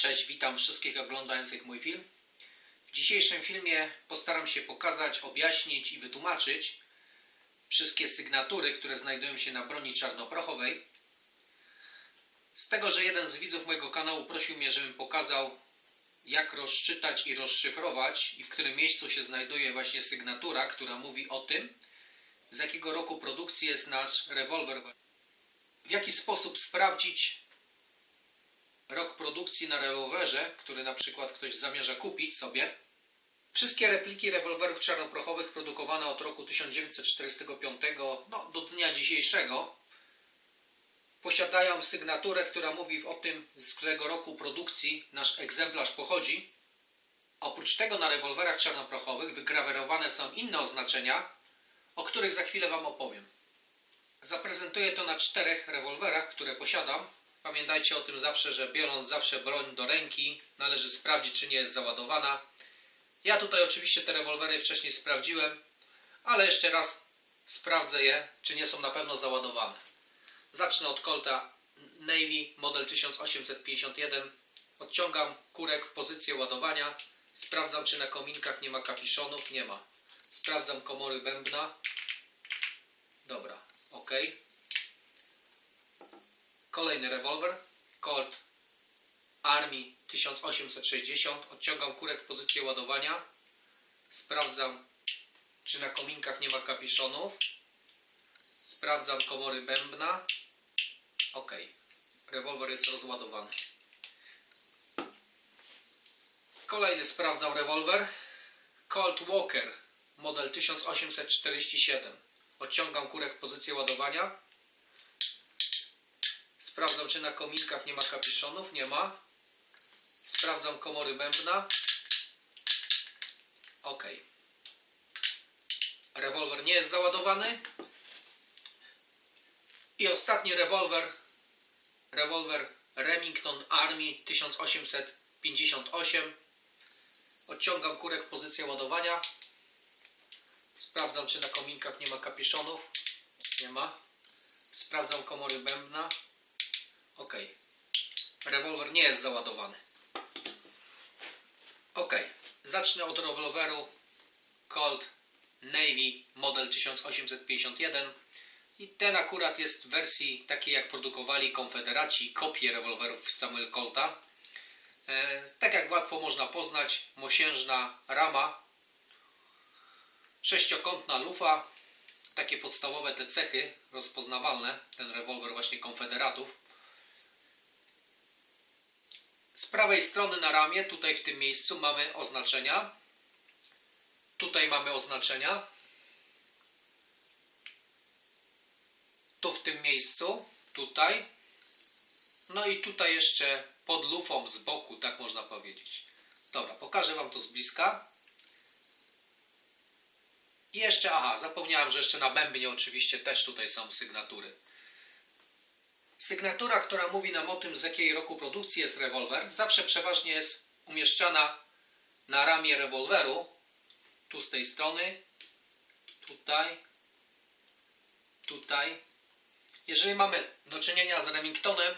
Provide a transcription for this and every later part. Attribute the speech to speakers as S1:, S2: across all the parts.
S1: Cześć, witam wszystkich oglądających mój film. W dzisiejszym filmie postaram się pokazać, objaśnić i wytłumaczyć wszystkie sygnatury, które znajdują się na broni czarnoprochowej. Z tego, że jeden z widzów mojego kanału prosił mnie, żebym pokazał, jak rozczytać i rozszyfrować i w którym miejscu się znajduje właśnie sygnatura, która mówi o tym, z jakiego roku produkcji jest nasz rewolwer. W jaki sposób sprawdzić, rok produkcji na rewolwerze, który na przykład ktoś zamierza kupić sobie. Wszystkie repliki rewolwerów czarnoprochowych produkowane od roku 1945 no, do dnia dzisiejszego posiadają sygnaturę, która mówi o tym, z którego roku produkcji nasz egzemplarz pochodzi. Oprócz tego na rewolwerach czarnoprochowych wygrawerowane są inne oznaczenia, o których za chwilę Wam opowiem. Zaprezentuję to na czterech rewolwerach, które posiadam. Pamiętajcie o tym zawsze, że biorąc zawsze broń do ręki, należy sprawdzić, czy nie jest załadowana. Ja tutaj oczywiście te rewolwery wcześniej sprawdziłem, ale jeszcze raz sprawdzę je, czy nie są na pewno załadowane. Zacznę od Colta Navy model 1851. Odciągam kurek w pozycję ładowania. Sprawdzam, czy na kominkach nie ma kapiszonów. Nie ma. Sprawdzam komory bębna. Dobra, ok. Kolejny rewolwer. Colt Army 1860. Odciągam kurek w pozycję ładowania. Sprawdzam, czy na kominkach nie ma kapiszonów. Sprawdzam komory bębna. Ok. Rewolwer jest rozładowany. Kolejny sprawdzam rewolwer. Colt Walker model 1847. Odciągam kurek w pozycję ładowania. Sprawdzam, czy na kominkach nie ma kapiszonów. Nie ma. Sprawdzam komory bębna. Ok. Rewolwer nie jest załadowany. I ostatni rewolwer. Rewolwer Remington Army 1858. Odciągam kurek w pozycję ładowania. Sprawdzam, czy na kominkach nie ma kapiszonów. Nie ma. Sprawdzam komory bębna. Ok. Rewolwer nie jest załadowany. Ok. Zacznę od rewolweru Colt Navy model 1851. I ten akurat jest w wersji takiej jak produkowali konfederaci, kopie rewolwerów Samuel Colta. E, tak jak łatwo można poznać, mosiężna rama, sześciokątna lufa, takie podstawowe te cechy rozpoznawalne, ten rewolwer właśnie konfederatów. Z prawej strony na ramię, tutaj w tym miejscu mamy oznaczenia. Tutaj mamy oznaczenia. Tu w tym miejscu, tutaj. No i tutaj jeszcze pod lufą z boku, tak można powiedzieć. Dobra, pokażę Wam to z bliska. I jeszcze, aha, zapomniałem, że jeszcze na bębnie oczywiście też tutaj są sygnatury. Sygnatura, która mówi nam o tym, z jakiej roku produkcji jest rewolwer, zawsze przeważnie jest umieszczana na ramię rewolweru. Tu z tej strony, tutaj, tutaj. Jeżeli mamy do czynienia z Remingtonem,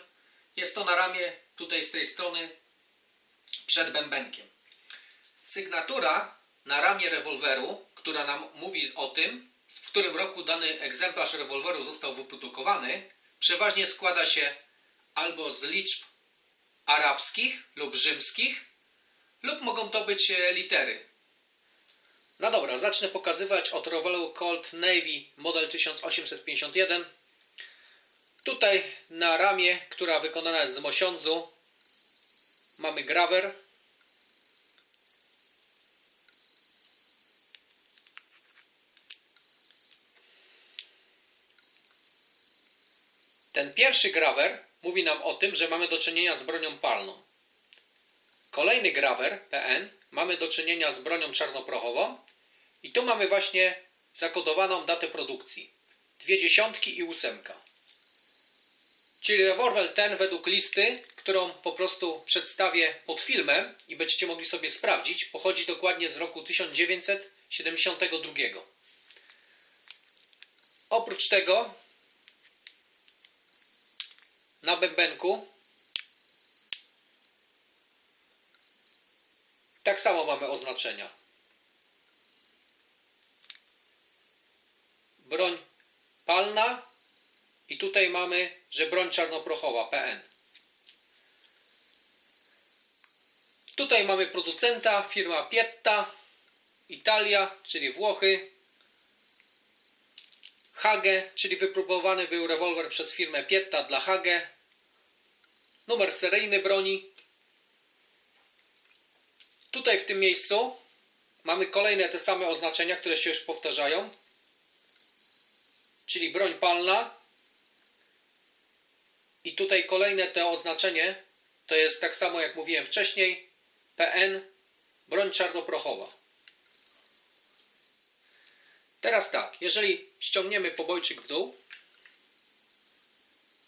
S1: jest to na ramię tutaj z tej strony przed bębenkiem. Sygnatura na ramię rewolweru, która nam mówi o tym, w którym roku dany egzemplarz rewolweru został wyprodukowany, przeważnie składa się albo z liczb arabskich lub rzymskich, lub mogą to być e, litery. No dobra, zacznę pokazywać od rewolweru Colt Navy model 1851. Tutaj na ramię, która wykonana jest z mosiądzu, mamy grawer. Ten pierwszy grawer mówi nam o tym, że mamy do czynienia z bronią palną. Kolejny grawer, PN, mamy do czynienia z bronią czarnoprochową i tu mamy właśnie zakodowaną datę produkcji. Dwie dziesiątki i ósemka. Czyli rewolwer ten według listy, którą po prostu przedstawię pod filmem i będziecie mogli sobie sprawdzić, pochodzi dokładnie z roku 1972. Oprócz tego na bębenku Tak samo mamy oznaczenia. Broń palna i tutaj mamy, że broń czarnoprochowa PN. Tutaj mamy producenta, firma Pietta, Italia, czyli Włochy. Hage, czyli wypróbowany był rewolwer przez firmę Pietta dla Hage. Numer seryjny broni. Tutaj w tym miejscu mamy kolejne te same oznaczenia, które się już powtarzają. Czyli broń palna. I tutaj kolejne to oznaczenie to jest tak samo jak mówiłem wcześniej. PN, broń czarnoprochowa. Teraz tak, jeżeli ściągniemy pobojczyk w dół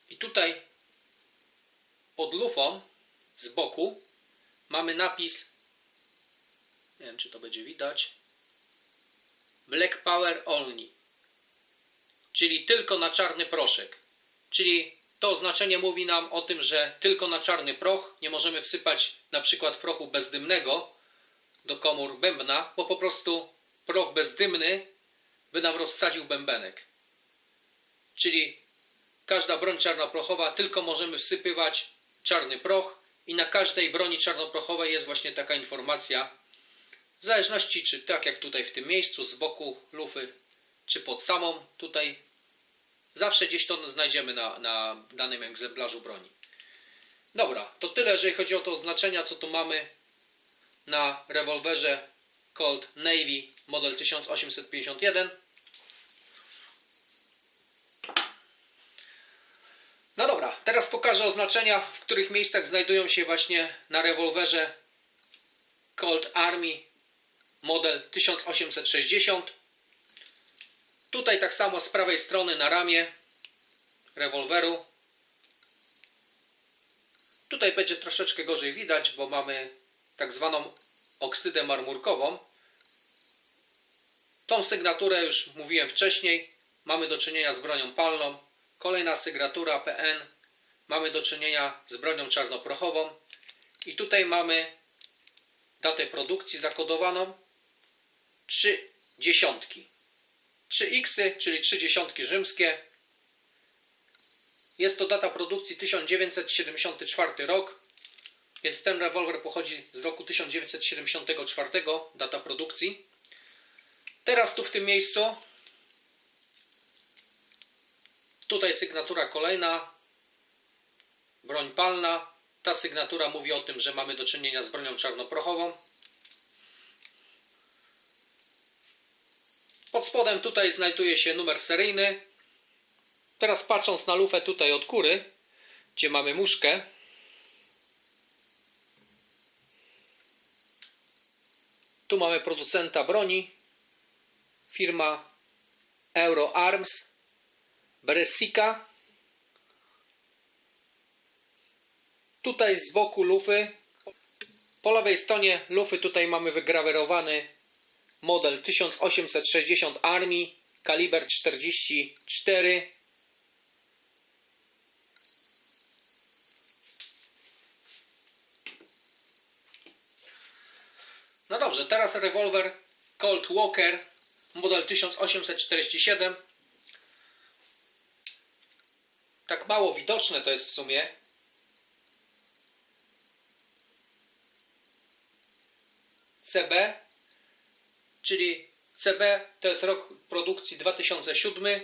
S1: i tutaj pod lufą z boku mamy napis, nie wiem czy to będzie widać, Black Power Only, czyli tylko na czarny proszek. Czyli to oznaczenie mówi nam o tym, że tylko na czarny proch nie możemy wsypać na przykład prochu bezdymnego do komór bębna, bo po prostu proch bezdymny by nam rozsadził bębenek. Czyli każda broń czarnoprochowa tylko możemy wsypywać czarny proch i na każdej broni czarnoprochowej jest właśnie taka informacja w zależności czy tak jak tutaj w tym miejscu z boku lufy czy pod samą tutaj zawsze gdzieś to znajdziemy na, na danym egzemplarzu broni. Dobra, to tyle jeżeli chodzi o to oznaczenia co tu mamy na rewolwerze Colt Navy model 1851 No dobra, teraz pokażę oznaczenia, w których miejscach znajdują się właśnie na rewolwerze Colt Army model 1860. Tutaj tak samo z prawej strony na ramię rewolweru. Tutaj będzie troszeczkę gorzej widać, bo mamy tak zwaną oksydę marmurkową. Tą sygnaturę już mówiłem wcześniej. Mamy do czynienia z bronią palną. Kolejna sygnatura PN. Mamy do czynienia z bronią czarnoprochową. I tutaj mamy datę produkcji zakodowaną. Trzy dziesiątki. 3 x czyli trzy dziesiątki rzymskie. Jest to data produkcji 1974 rok, więc ten rewolwer pochodzi z roku 1974, data produkcji. Teraz tu w tym miejscu Tutaj sygnatura kolejna, broń palna. Ta sygnatura mówi o tym, że mamy do czynienia z bronią czarnoprochową. Pod spodem tutaj znajduje się numer seryjny. Teraz patrząc na lufę tutaj od góry, gdzie mamy muszkę, tu mamy producenta broni, firma Euroarms Bresika. Tutaj z boku lufy, po lewej stronie lufy tutaj mamy wygrawerowany model 1860 Army, kaliber 44. No dobrze, teraz rewolwer Colt Walker, model 1847. tak mało widoczne to jest w sumie. CB, czyli CB to jest rok produkcji 2007.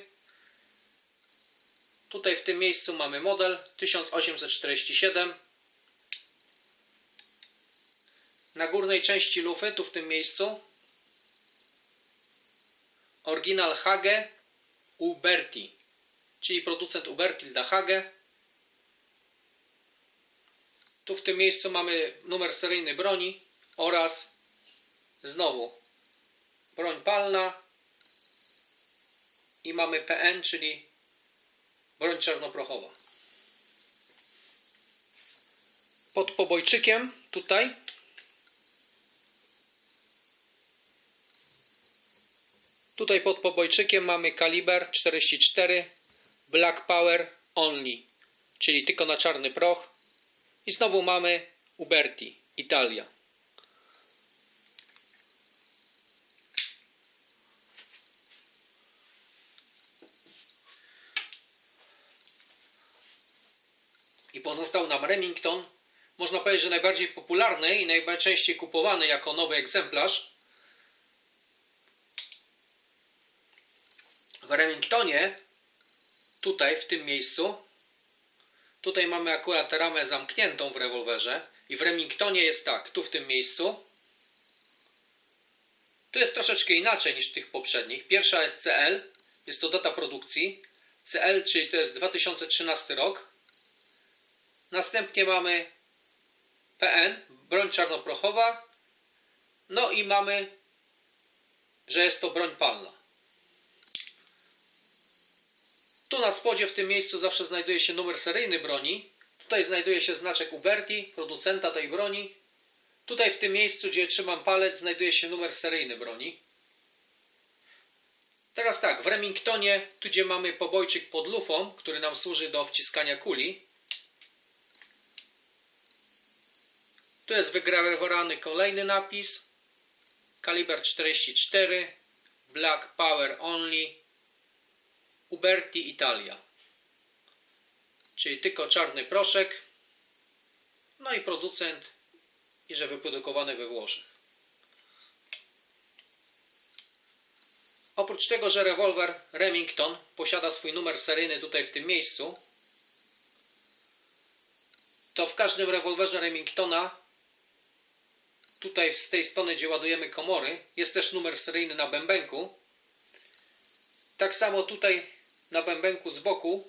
S1: Tutaj w tym miejscu mamy model 1847. Na górnej części lufy, tu w tym miejscu, oryginal Hage Uberti czyli producent Ubertil Hage. Tu w tym miejscu mamy numer seryjny broni oraz znowu broń palna i mamy PN, czyli broń czarnoprochowa. Pod pobojczykiem tutaj Tutaj pod pobojczykiem mamy kaliber 44 Black Power Only, czyli tylko na czarny proch. I znowu mamy Uberti, Italia. I pozostał nam Remington, można powiedzieć, że najbardziej popularny i najczęściej kupowany jako nowy egzemplarz. W Remingtonie tutaj w tym miejscu, tutaj mamy akurat ramę zamkniętą w rewolwerze i w Remingtonie jest tak, tu w tym miejscu. Tu jest troszeczkę inaczej niż w tych poprzednich. Pierwsza jest CL, jest to data produkcji. CL, czyli to jest 2013 rok. Następnie mamy PN, broń czarnoprochowa. No i mamy, że jest to broń palna. Tu na spodzie w tym miejscu zawsze znajduje się numer seryjny broni. Tutaj znajduje się znaczek Uberti, producenta tej broni. Tutaj w tym miejscu, gdzie trzymam palec, znajduje się numer seryjny broni. Teraz tak, w Remingtonie, tu gdzie mamy pobojczyk pod lufą, który nam służy do wciskania kuli. Tu jest wygrawowany kolejny napis. Kaliber 44, Black Power Only, Uberti Italia. Czyli tylko czarny proszek. No i producent i że wyprodukowany we Włoszech. Oprócz tego, że rewolwer Remington posiada swój numer seryjny tutaj w tym miejscu, to w każdym rewolwerze Remingtona, tutaj z tej strony, gdzie ładujemy komory, jest też numer seryjny na bębenku. Tak samo tutaj na bębenku z boku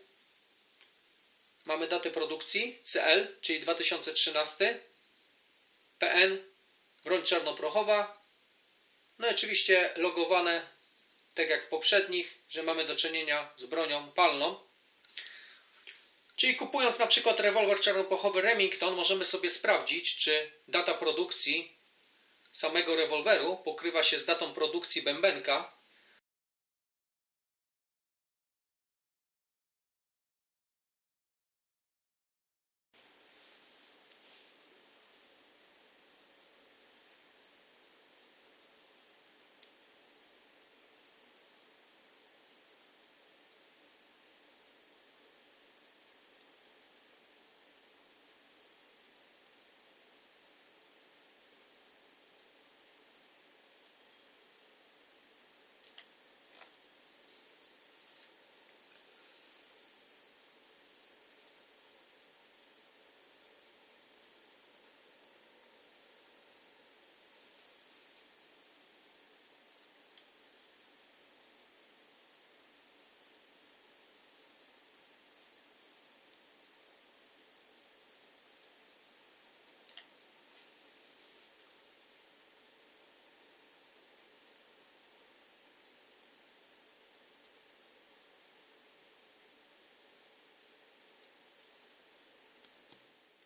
S1: mamy datę produkcji CL, czyli 2013, PN, broń czarnoprochowa, no i oczywiście logowane, tak jak w poprzednich, że mamy do czynienia z bronią palną. Czyli kupując na przykład rewolwer czarnoprochowy Remington, możemy sobie sprawdzić, czy data produkcji samego rewolweru pokrywa się z datą produkcji bębenka,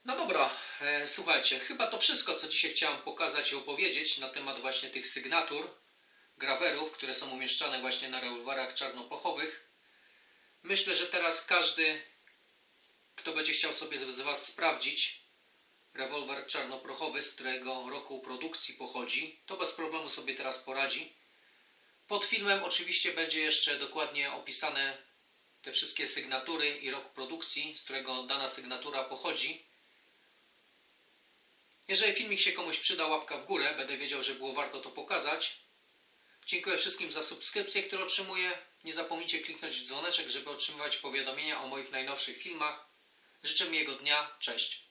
S1: No dobra, e, słuchajcie, chyba to wszystko, co dzisiaj chciałem pokazać i opowiedzieć na temat właśnie tych sygnatur, grawerów, które są umieszczane właśnie na rewolwerach czarnopochowych. Myślę, że teraz każdy, kto będzie chciał sobie z Was sprawdzić rewolwer czarnoprochowy, z którego roku produkcji pochodzi, to bez problemu sobie teraz poradzi. Pod filmem oczywiście będzie jeszcze dokładnie opisane te wszystkie sygnatury i rok produkcji, z którego dana sygnatura pochodzi. Jeżeli filmik się komuś przyda, łapka w górę, będę wiedział, że było warto to pokazać. Dziękuję wszystkim za subskrypcję, które otrzymuję. Nie zapomnijcie kliknąć w dzwoneczek, żeby otrzymywać powiadomienia o moich najnowszych filmach. Życzę miłego dnia. Cześć.